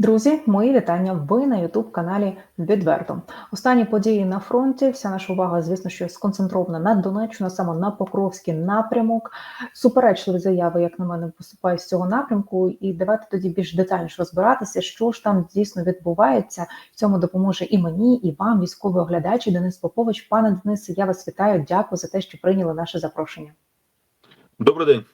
Друзі, мої вітання. Ви на Ютуб каналі Відверто. Останні події на фронті. Вся наша увага, звісно, що сконцентрована на Донеччину, саме на Покровський напрямок. Суперечливі заяви, як на мене, поступають з цього напрямку. І давайте тоді більш детальніше розбиратися, що ж там дійсно відбувається. В цьому допоможе і мені, і вам, військовий оглядач, Денис Попович. Пане Денисе, я вас вітаю. Дякую за те, що прийняли наше запрошення. Добрий день.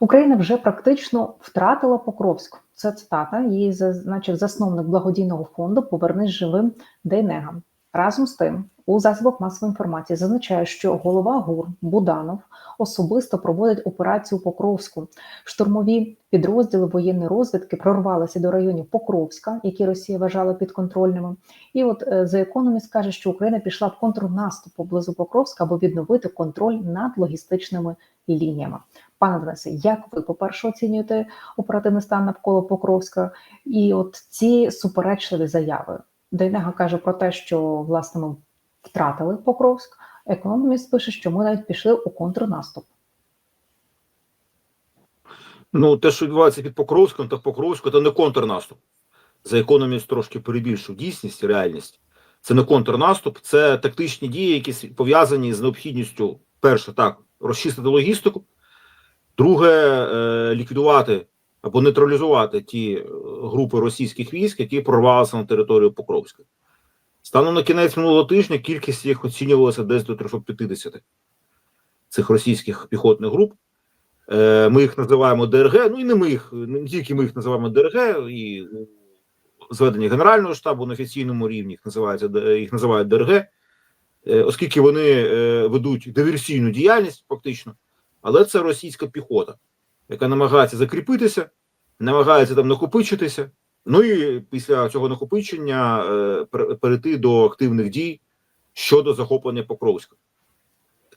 Україна вже практично втратила Покровськ. Це цитата. Її зазначив засновник благодійного фонду Повернись живим Дейнегам. Разом з тим, у засобах масової інформації зазначає, що голова ГУР Буданов особисто проводить операцію Покровську. Штурмові підрозділи воєнної розвідки прорвалися до районів Покровська, які Росія вважала підконтрольними. І от е, за економіст каже, що Україна пішла в контрнаступ поблизу Покровська, аби відновити контроль над логістичними лініями. Пане Денисе, як ви, по-перше, оцінюєте оперативний стан навколо Покровська і от ці суперечливі заяви? Дейнега каже про те, що власне ми втратили Покровськ. Економіст пише, що ми навіть пішли у контрнаступ. Ну, те, що відбувається під Покровськом та Покровську, це не контрнаступ. За економіст трошки перебільшив дійсність і реальність. Це не контрнаступ, це тактичні дії, які пов'язані з необхідністю, перше, так, розчистити логістику, друге, е, ліквідувати або нейтралізувати ті е, групи російських військ, які прорвалися на територію Покровська. Станом на кінець минулого тижня кількість їх оцінювалася десь до 350 цих російських піхотних груп. Е, ми їх називаємо ДРГ, ну і не ми їх, не тільки ми їх називаємо ДРГ, і зведення Генерального штабу на офіційному рівні їх називається їх називають ДРГ, оскільки вони ведуть диверсійну діяльність, фактично, але це російська піхота, яка намагається закріпитися, намагається там накопичитися. Ну і після цього накопичення е, перейти до активних дій щодо захоплення Покровська.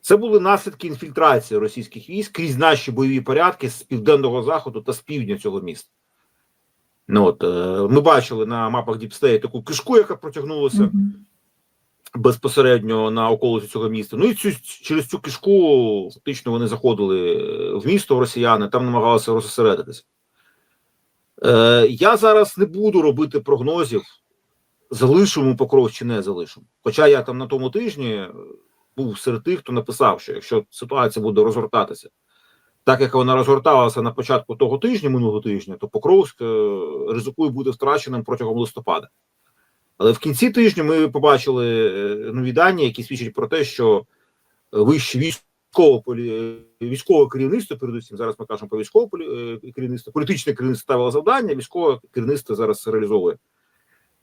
Це були наслідки інфільтрації російських військ крізь наші бойові порядки з південного заходу та з півдня цього міста. Ну от е, Ми бачили на мапах Діпстеї таку кишку, яка протягнулася. Безпосередньо на околиці цього міста. Ну і цю через цю кишку фактично вони заходили в місто росіяни, там намагалися розосередитися. Е, Я зараз не буду робити прогнозів, залишимо покров чи не залишимо. Хоча я там на тому тижні був серед тих, хто написав, що якщо ситуація буде розгортатися, так як вона розгорталася на початку того тижня, минулого тижня, то Покровськ е, ризикує бути втраченим протягом листопада. Але в кінці тижня ми побачили е, нові дані, які свідчать про те, що вище військо військове військове керівництво, передусім зараз ми кажемо про військове е, керівництво, політичне керівництво ставило завдання, військове керівництво зараз реалізовує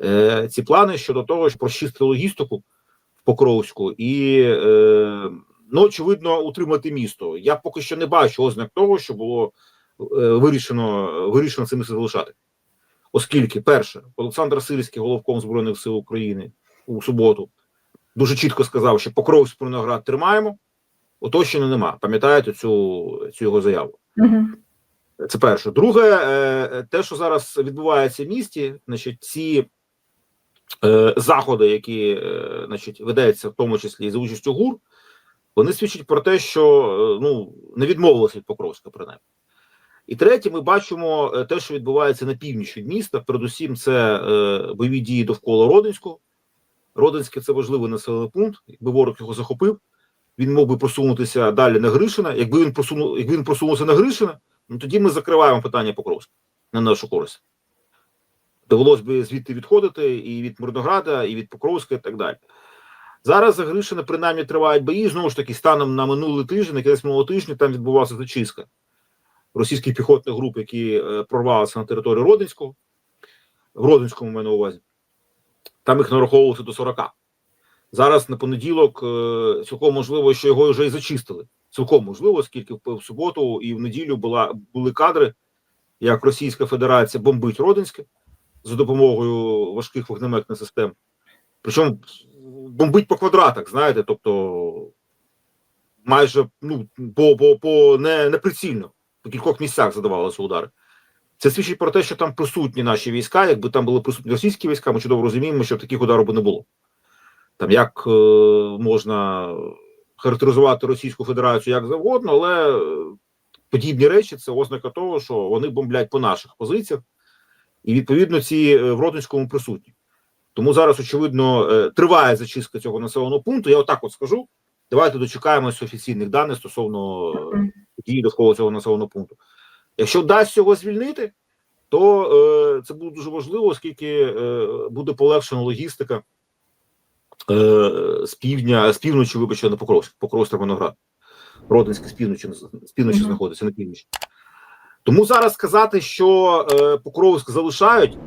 е, ці плани щодо того, щоб розчистити логістику в Покровську і, е, ну, очевидно, утримати місто. Я поки що не бачу ознак того, що було е, вирішено вирішено цим залишати. Оскільки, перше, Олександр Сирський, головком Збройних сил України у суботу, дуже чітко сказав, що Покровськ Проноград тримаємо. Оточення нема. Пам'ятаєте цю цю його заяву? Угу. Це перше. Друге, е, те, що зараз відбувається в місті, значить, ці е, заходи, які е, значить, ведеться в тому числі за участю ГУР, вони свідчать про те, що ну не відмовилися від Покровська, принаймні. І третє, ми бачимо те, що відбувається на північі міста. Передусім, це бойові дії довкола Родинського. Родинське це важливий населений пункт, якби ворог його захопив він мог би просунутися далі на Гришина. Якби він просунув, якби він просунувся на Гришина, ну тоді ми закриваємо питання Покровська на нашу користь. Довелось би звідти відходити і від Мирнограда, і від Покровська, і так далі. Зараз за Гришина принаймні тривають бої. Знову ж таки, станом на минулий тиждень, на кінець минулого тижня, там відбувалася зачистка російських піхотних груп, які е, прорвалися на територію Родинського, в Родинському маю на увазі. Там їх нараховувалося до 40. Зараз на понеділок е, цілком можливо, що його вже і зачистили. Цілком можливо, оскільки в суботу і в неділю була були кадри, як Російська Федерація бомбить Родинське за допомогою важких вогнеметних систем. Причому бомбить по квадратах, знаєте, тобто майже ну, по по, по не, неприцільно, по кількох місцях задавалися удари. Це свідчить про те, що там присутні наші війська. Якби там були присутні російські війська, ми чудово розуміємо, що таких ударів би не було. Там як е, можна характеризувати Російську Федерацію як завгодно, але подібні речі це ознака того, що вони бомблять по наших позиціях, і відповідно ці е, в Ротинському присутні. Тому зараз, очевидно, е, триває зачистка цього населеного пункту. Я отак от скажу. Давайте дочекаємося офіційних даних стосовно е. Дії довкола цього населеного пункту. Якщо вдасться його звільнити, то е, це буде дуже важливо, оскільки е, буде полегшена логістика е, з півдня, з півночі, вибачте, на Покровськ, Покровськ Виноград. Родинське з півночі, з півночі Мгм. знаходиться на північ. Тому зараз сказати, що е, Покровськ залишають,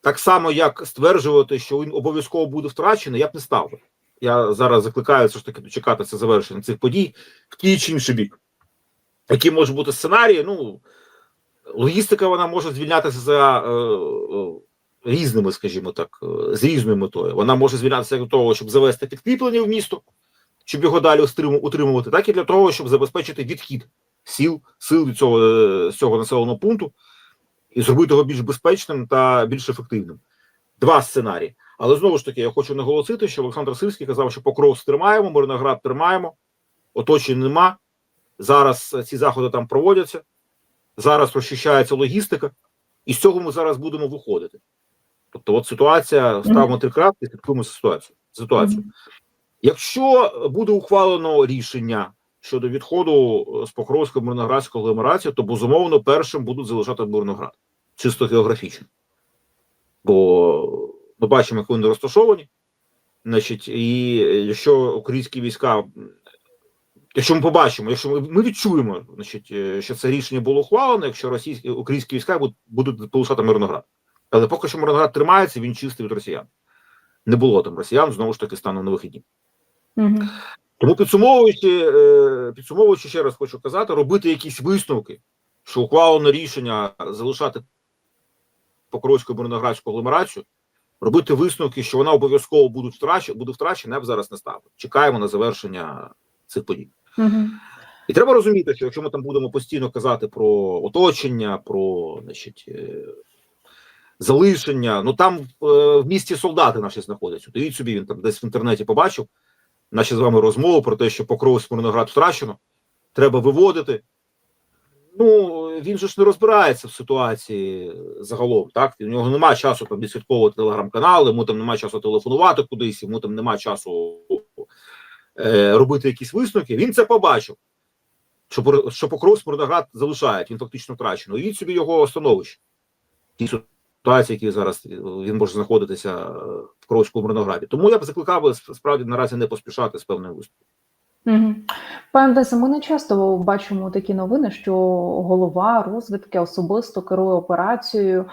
так само як стверджувати, що він обов'язково буде втрачений, я б не став. Я зараз закликаю все ж таки дочекатися завершення цих подій в тій чи інший бік. Які можуть бути сценарії? Ну, логістика вона може звільнятися за е, е, різними, скажімо так, е, з різною метою. Вона може звільнятися для того, щоб завести підкріплення в місто, щоб його далі утримувати, так і для того, щоб забезпечити відхід сіл, сил від цього, цього населеного пункту і зробити його більш безпечним та більш ефективним. Два сценарії. Але знову ж таки, я хочу наголосити, що Олександр Сирський казав, що Покров тримаємо, Мирноград тримаємо, оточень нема. Зараз е, ці заходи там проводяться, зараз розчищається логістика, і з цього ми зараз будемо виходити. Тобто, от ситуація, ставимо три крапки, слідкуємо ситуацію. ситуацію. Якщо буде ухвалено рішення щодо відходу е, з Покровської Мирноградської агломерації, то безумовно першим будуть залишати Мирноград, чисто географічно. Бо ми бачимо, як вони розташовані. Значить, і якщо українські війська, якщо ми побачимо, якщо ми, ми відчуємо, значить, е, що це рішення було ухвалено, якщо російські українські війська будуть, будуть полишати Мирноград. Але поки що Мирноград тримається, він чистий від росіян. Не було там росіян, знову ж таки, станом на вихідні. Мгм. Тому підсумовуючи, е, підсумовуючи ще раз хочу казати, робити якісь висновки, що ухвалено рішення залишати Покровську Мирноградську агломерацію, робити висновки, що вона обов'язково буде втрачена, буде втрачена, я б зараз не ставив. Чекаємо на завершення цих подій. І треба розуміти, що якщо ми там будемо постійно казати про оточення, про значить, е, залишення, ну там е, в місті солдати наші знаходяться. Уявіть собі, він там десь в інтернеті побачив наші з вами розмови про те, що Покровськ Мирноград втрачено, треба виводити. Ну, він же ж не розбирається в ситуації загалом, так? У нього немає часу там відслідковувати телеграм-канали, йому там немає часу телефонувати кудись, йому там немає часу робити якісь висновки. Він це побачив що, що Покровськ Мирноград залишають, він фактично втрачено. І собі його становище. Ті ситуації, які зараз е, він може знаходитися е, в Покровському Мирнограді. Тому я б закликав справді наразі не поспішати з певним виступом. Мгм. Пане Десе, ми не часто бачимо такі новини, що голова розвідки особисто керує операцією.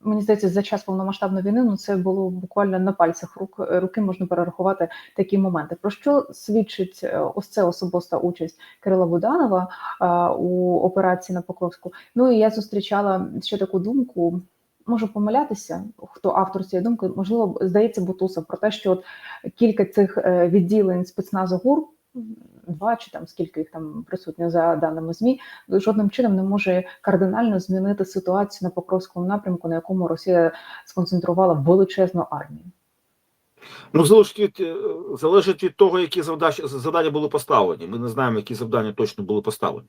Мені здається, за час повномасштабної війни ну це було буквально на пальцях рук руки можна перерахувати такі моменти. Про що свідчить е, ось це особиста участь Кирила Буданова е, у операції на Покровську? Ну і я зустрічала ще таку думку. Можу помилятися, хто автор цієї думки, можливо, здається, Бутуса про те, що от кілька цих е, відділень спецназу ГУР, два чи там скільки їх там присутні за даними змі, жодним чином не може кардинально змінити ситуацію на Покровському напрямку, на якому Росія сконцентрувала величезну армію. Ну, залежить від, залежить від того, які завдачі, завдання були поставлені. Ми не знаємо, які завдання точно були поставлені.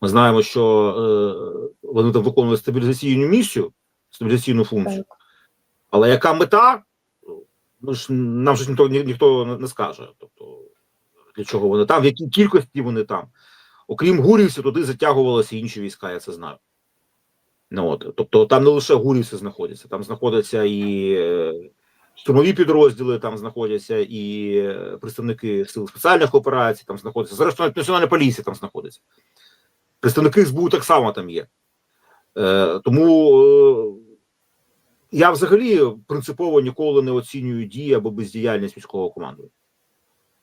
Ми знаємо, що е, вони там виконували стабілізаційну місію, стабілізаційну функцію. Так. Але яка мета? Ну ж нам же ніхто ні, ніхто не скаже. Тобто, для чого вони там, в якій кількості вони там. Окрім гурівців, туди затягувалися інші війська, я це знаю. Ну, от, тобто там не лише гурівці знаходяться, там знаходяться і е, штурмові підрозділи, там знаходяться і е, представники сил спеціальних операцій, там знаходяться. Зрештою, навіть Національна поліція там знаходиться. Представники СБУ так само там є. Е, тому е, я взагалі принципово ніколи не оцінюю дії або бездіяльність військового командування.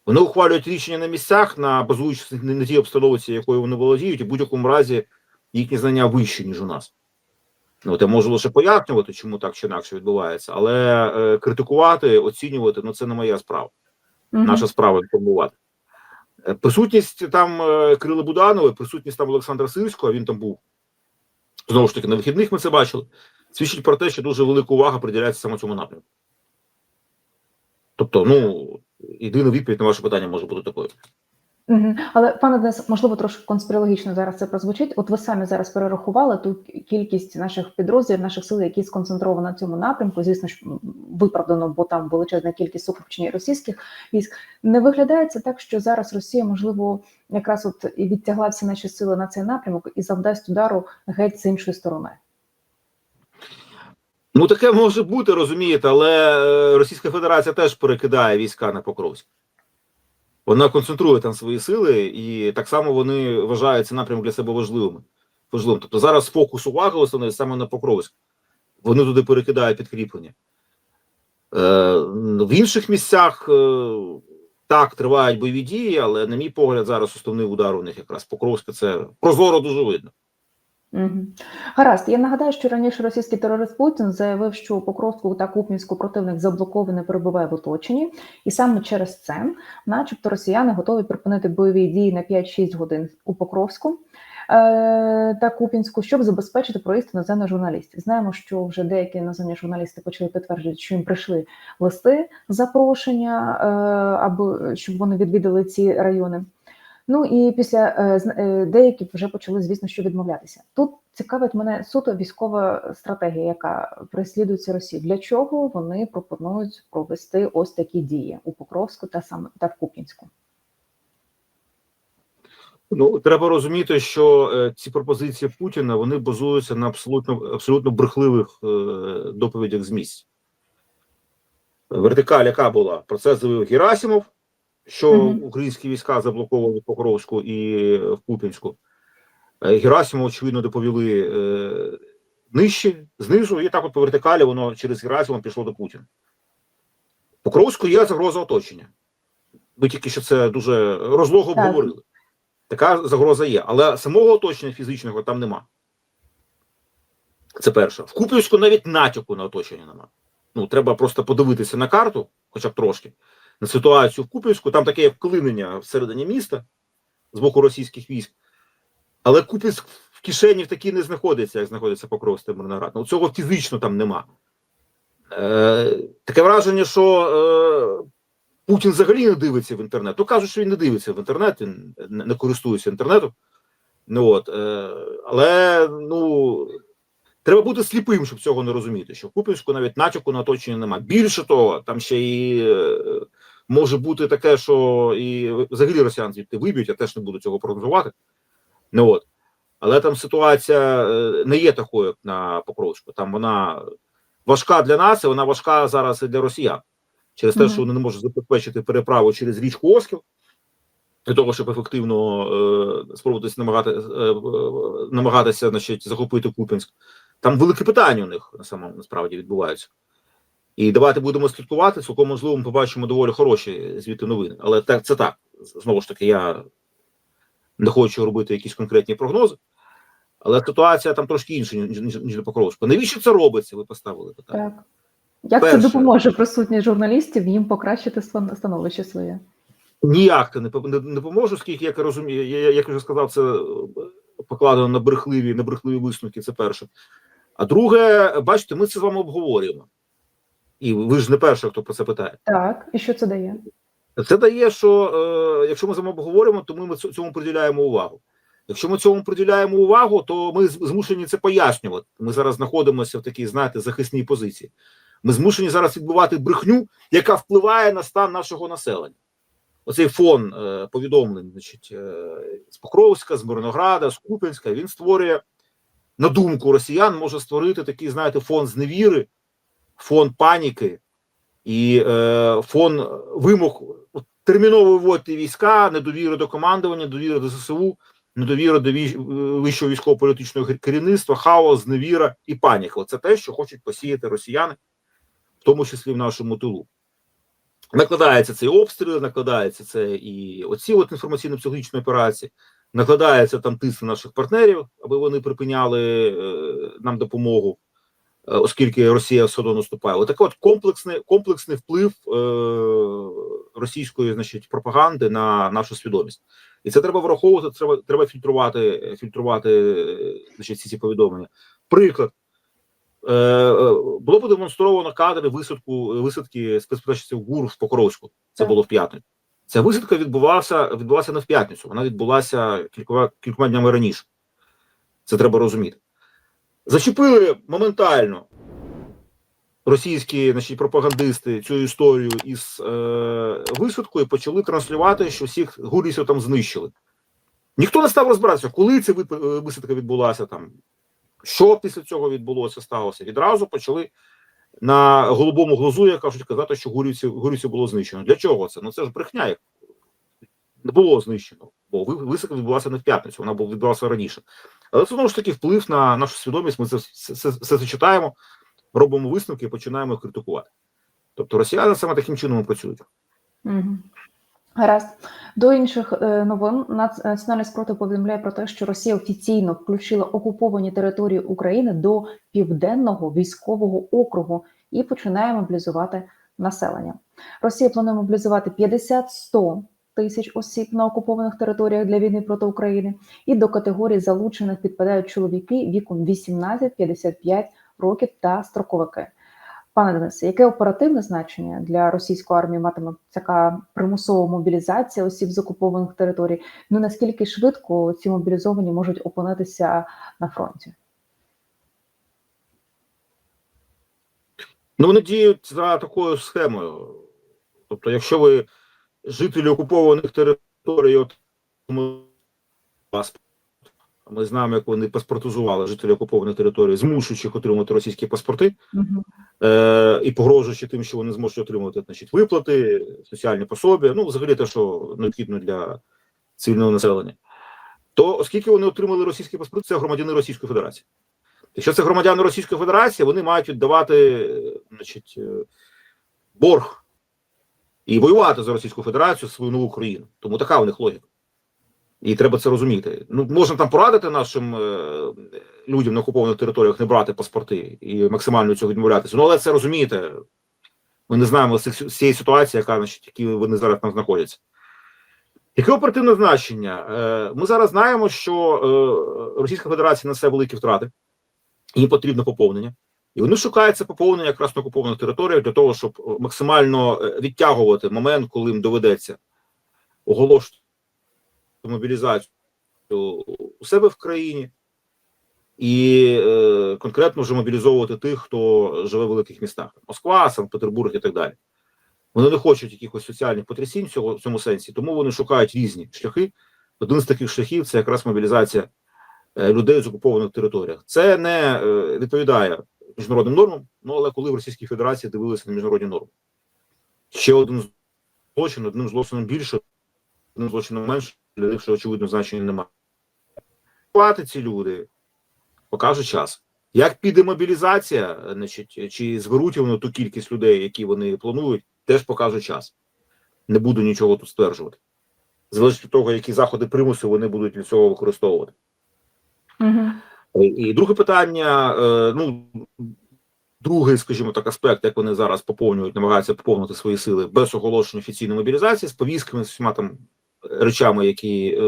Вони ухвалюють рішення на місцях, на базуючись на тій обстановці, якою вони володіють, і в будь-якому разі їхні знання вищі, ніж у нас. Ну, я можу лише пояснювати, чому так чи інакше відбувається, але е, критикувати, оцінювати ну це не моя справа. Мгм. Наша справа інформувати. Е, Присутність там е, Кирила Буданова, присутність там Олександра Сирського, він там був знову ж таки на вихідних. Ми це бачили. Свідчить про те, що дуже велика увага приділяється саме цьому напрямку. Тобто, ну єдина відповідь на ваше питання може бути такою. Але пане Денис, можливо, трошки конспірологічно зараз це прозвучить. От ви самі зараз перерахували ту кількість наших підрозділів, наших сил, які сконцентровані на цьому напрямку. Звісно ж, виправдано, бо там величезна кількість сукупчення російських військ. Не виглядає це так, що зараз Росія, можливо, якраз от і відтягла всі наші сили на цей напрямок і завдасть удару геть з іншої сторони. Ну, таке може бути, розумієте, але е, Російська Федерація теж перекидає війська на Покровськ. Вона концентрує там свої сили, і так само вони вважають цей напрямок для себе важливим. важливим. Тобто зараз фокус уваги основний саме на Покровськ. Вони туди перекидають підкріплення. Е, в інших місцях е, так тривають бойові дії, але, на мій погляд, зараз основний удар у них якраз Покровська це прозоро дуже видно. Гаразд, я нагадаю, що раніше російський терорист Путін заявив, що Покровську та Куп'янську противник заблокований перебуває в оточенні, і саме через це, начебто, росіяни готові припинити бойові дії на 5-6 годин у Покровську е- та Куп'янську, щоб забезпечити проїзд іноземних журналістів. Знаємо, що вже деякі іноземні журналісти почали підтверджувати, що їм прийшли листи запрошення, е- аби щоб вони відвідали ці райони. Ну і після е, е, деякі вже почали, звісно, що відмовлятися. Тут цікавить мене суто військова стратегія, яка переслідується Росії. Для чого вони пропонують провести ось такі дії у Покровську та саме та в Куп'янську? Ну треба розуміти, що е, ці пропозиції Путіна вони базуються на абсолютно абсолютно брехливих доповідях з місць. Вертикаль, яка була про це заявив Герасимов, що українські війська заблоковані в Покровську і в Куп'янську. Е, очевидно, доповіли е, нижче, знизу, і так от по вертикалі воно через Герасимова пішло до Путіна. Покровську є загроза оточення. Ми тільки що це дуже розлого обговорили. Така загроза є, але самого оточення фізичного там нема. Це перше. В Куп'янську навіть натяку на оточення нема. Ну, треба просто подивитися на карту, хоча б трошки, ситуацію в Куп'янську. Там таке вклинення всередині міста з боку російських військ. Але Куп'янськ в кишені в такій не знаходиться, як знаходиться Покровськ та. Ну, цього фізично там нема. Е, таке враження, що е, Путін взагалі не дивиться в інтернет. То кажуть, що він не дивиться в інтернет, він не користується інтернетом. Ну от, е, але ну треба бути сліпим, щоб цього не розуміти. Що в Купінську навіть натяку на оточення немає. Більше того, там ще і е, може бути таке, що і взагалі росіян звідти виб'ють, я теж не буду цього прогнозувати. Ну от. Але там ситуація е, не є такою, як на Покровську. Там вона важка для нас, і вона важка зараз і для росіян через те, Мгм. що вони не можуть забезпечити переправу через річку Оскіл, для того, щоб ефективно е, спробувати намагати, е, е, намагатися значить, захопити Купінськ. Там велике питання у них на самому насправді відбуваються. І давайте будемо слідкувати. Цілком можливо, ми побачимо доволі хороші звідти новини. Але так це так. Знову ж таки, я не хочу робити якісь конкретні прогнози. Але ситуація там трошки інша, ніж, ніж, ніж на Покровську. Навіщо це робиться? Ви поставили питання. Так як Перше. це допоможе присутність журналістів їм покращити становище своє? Ніяк це не, не, не поможе, оскільки, як я розумію, я, я- як вже сказав, це е, покладено на брехливі, на брехливі висновки. Це перше. А друге, бачите, ми це з вами обговорюємо. І ви ж не перший, хто про це питає. Так, і що це дає? Це дає, що е, якщо ми з вами обговорюємо, то ми цьому приділяємо увагу. Якщо ми цьому приділяємо увагу, то ми змушені це пояснювати. Ми зараз знаходимося в такій, знаєте, захисній позиції. Ми змушені зараз відбувати брехню, яка впливає на стан нашого населення. Оцей фон е, повідомлень, значить, е, з Покровська, з Мирнограда, з Купенська, він створює, на думку росіян, може створити такий, знаєте, фон зневіри, фон паніки і е, фон вимог терміново вводити війська, недовіри до командування, довіри до ЗСУ, недовіра до віщ- вищого військово-політичного керівництва, хаос, зневіра і паніка. Це те, що хочуть посіяти росіяни, в тому числі в нашому тилу. Накладається цей обстріл, накладається це і оці от інформаційно-психологічні операції, накладається там тиск на наших партнерів, аби вони припиняли е, нам допомогу, е, оскільки Росія все одно наступає. Отакий от комплексний, комплексний вплив е, російської значить, пропаганди на нашу свідомість. І це треба враховувати, треба, треба фільтрувати, фільтрувати значить, ці, ці повідомлення. Приклад. Було продемонстровано кадри висадку висадки спецпризначенців ГУР в Покровську. Це Так. було в п'ятницю. Ця висадка відбувалася, відбулася не в п'ятницю, вона відбулася кількома, кількома днями раніше. Це треба розуміти. Зачепили моментально російські значить, пропагандисти цю історію із е, висадкою почали транслювати, що всіх гурісів там знищили. Ніхто не став розбиратися, коли ця е, висадка відбулася, там, що після цього відбулося, сталося. Відразу почали на голубому глузу, як кажуть, казати, що гурівців, гурівців було знищено. Для чого це? Ну це ж брехня. як Не було знищено, бо ви- висадка відбулася не в п'ятницю, вона була відбулася раніше. Але це знову ж таки вплив на нашу свідомість. Ми це все, все, все це читаємо, робимо висновки і починаємо їх критикувати. Тобто росіяни саме таким чином працюють. Угу. Гаразд. До інших е, новин Національний спротив повідомляє про те, що Росія офіційно включила окуповані території України до південного військового округу і починає мобілізувати населення. Росія планує мобілізувати 50-100 тисяч осіб на окупованих територіях для війни проти України, і до категорії залучених підпадають чоловіки віком 18-55 років та строковики. Пане Денисе, яке оперативне значення для російської армії матиме така примусова мобілізація осіб з окупованих територій? Ну наскільки швидко ці мобілізовані можуть опинитися на фронті? Ну, вони діють за такою схемою. Тобто, якщо ви жителі окупованих територій, от ми знаємо, як вони паспортизували жителі окупованих територій, змушуючи їх отримати російські паспорти, Угу. е, і погрожуючи тим, що вони зможуть отримувати значить, виплати, соціальні пособі, ну, взагалі те, що необхідно для цивільного населення. То оскільки вони отримали російські паспорти, це громадяни Російської Федерації. Якщо це громадяни Російської Федерації, вони мають віддавати е, значить, е, борг і воювати за Російську Федерацію свою нову країну. Тому така у них логіка. І треба це розуміти. Ну, можна там порадити нашим е, людям на окупованих територіях не брати паспорти і максимально цього відмовлятися. Ну, але це розумієте. Ми не знаємо з цієї ситуації, яка значить, які вони зараз там знаходяться. Яке оперативне значення? Е, Ми зараз знаємо, що е, Російська Федерація несе великі втрати, їм потрібно поповнення. І вони шукають це поповнення якраз на окупованих територіях для того, щоб е, максимально е, відтягувати момент, коли їм доведеться оголошувати мобілізацію у себе в країні і е, конкретно вже мобілізовувати тих, хто живе в великих містах: Москва, Санкт-Петербург і так далі. Вони не хочуть якихось соціальних потрясінь в цього в цьому сенсі, тому вони шукають різні шляхи. Один з таких шляхів це якраз мобілізація е, людей з окупованих територіях. Це не е, відповідає міжнародним нормам, ну але коли в Російській Федерації дивилися на міжнародні норми. Ще один злочин, одним злочином більше, одним злочином менше, для них, що очевидно значення немає. Платять ці люди, покаже час. Як піде мобілізація, значить, чи зберуть вони ту кількість людей, які вони планують, теж покаже час. Не буду нічого тут стверджувати. Залежить від того, які заходи примусу вони будуть для цього використовувати. Угу. І, і друге питання: е, ну, другий, скажімо так, аспект, як вони зараз поповнюють, намагаються поповнити свої сили без оголошення офіційної мобілізації, з повістками, з всіма там речами, які е,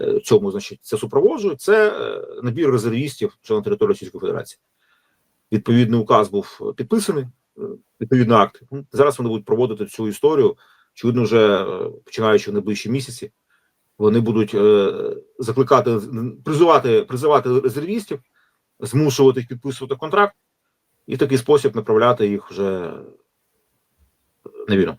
е, цьому значить це супроводжують, це е, набір резервістів що на території Російської Федерації. Відповідний указ був підписаний, відповідний акт. Ну, Зараз вони будуть проводити цю історію. Очевидно, вже починаючи в найближчі місяці, вони будуть закликати призивати, призивати резервістів, змушувати їх підписувати контракт, і в такий спосіб направляти їх вже на війну.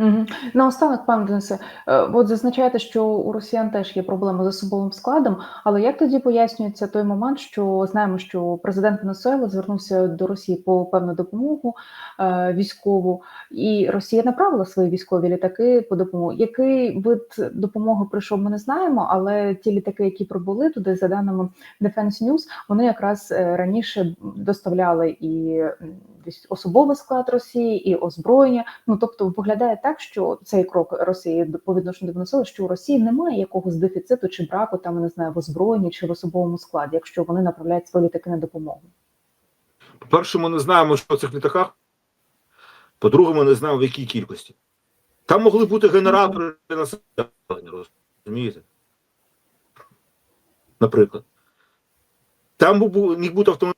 Угу. Наостанок, пане Денисе, е, от зазначаєте, що у росіян теж є проблеми з особовим складом, але як тоді пояснюється той момент, що знаємо, що президент Венесуели звернувся до Росії по певну допомогу е, військову, і Росія направила свої військові літаки по допомогу. Який вид допомоги прийшов, ми не знаємо, але ті літаки, які прибули туди, за даними Defense News, вони якраз е, раніше доставляли і особовий склад Росії, і озброєння. Ну тобто виглядає так, що цей крок Росії по відношенню до Венесуели, що у Росії немає якогось дефіциту чи браку там не знаю в озброєнні чи в особовому складі, якщо вони направляють свої літаки на допомогу. По-перше, ми не знаємо, що в цих літаках. По-друге, ми не знаємо, в якій кількості. Там могли бути генератори населення, розумієте? Наприклад. Там міг бути автомобіль.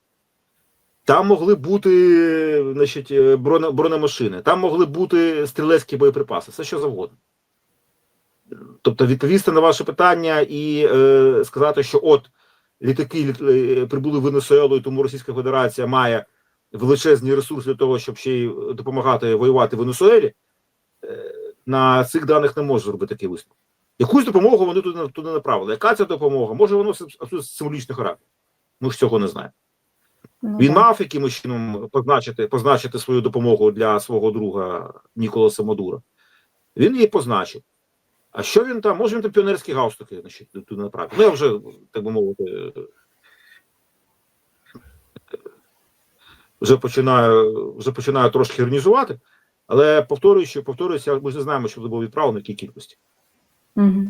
Там могли бути значить, е, бронемашини, там могли бути стрілецькі боєприпаси, все що завгодно. Тобто, відповісти на ваше питання і е, сказати, що от літаки е, прибули в Венесуелу, і тому Російська Федерація має величезні ресурси для того, щоб ще й допомагати воювати в Венесуелі, е, на цих даних не може зробити такий висновок. Якусь допомогу вони туди, туди направили. Яка це допомога? Може, воно абсолютно символічний характер. Ми ж цього не знаємо. Ну, Він так. мав якимось чином позначити, позначити свою допомогу для свого друга Ніколаса Мадура. Він її позначив. А що він там? Може він там піонерські галстуки значить, туди направив. Ну, я вже, так би мовити, вже починаю, вже починаю трошки іронізувати, але повторюю, що повторююся, ми ж не знаємо, що було відправлено, в якій кількості. Угу.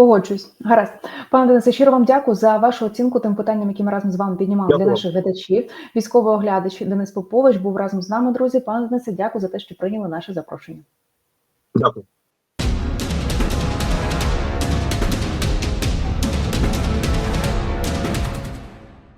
Погоджуюсь. Гаразд. Пане Денисе, щиро вам дякую за вашу оцінку тим питанням, які ми разом з вами піднімали Дякую. для наших глядачів. Військовий оглядач Денис Попович був разом з нами, друзі. Пане Денисе, дякую за те, що прийняли наше запрошення. Дякую.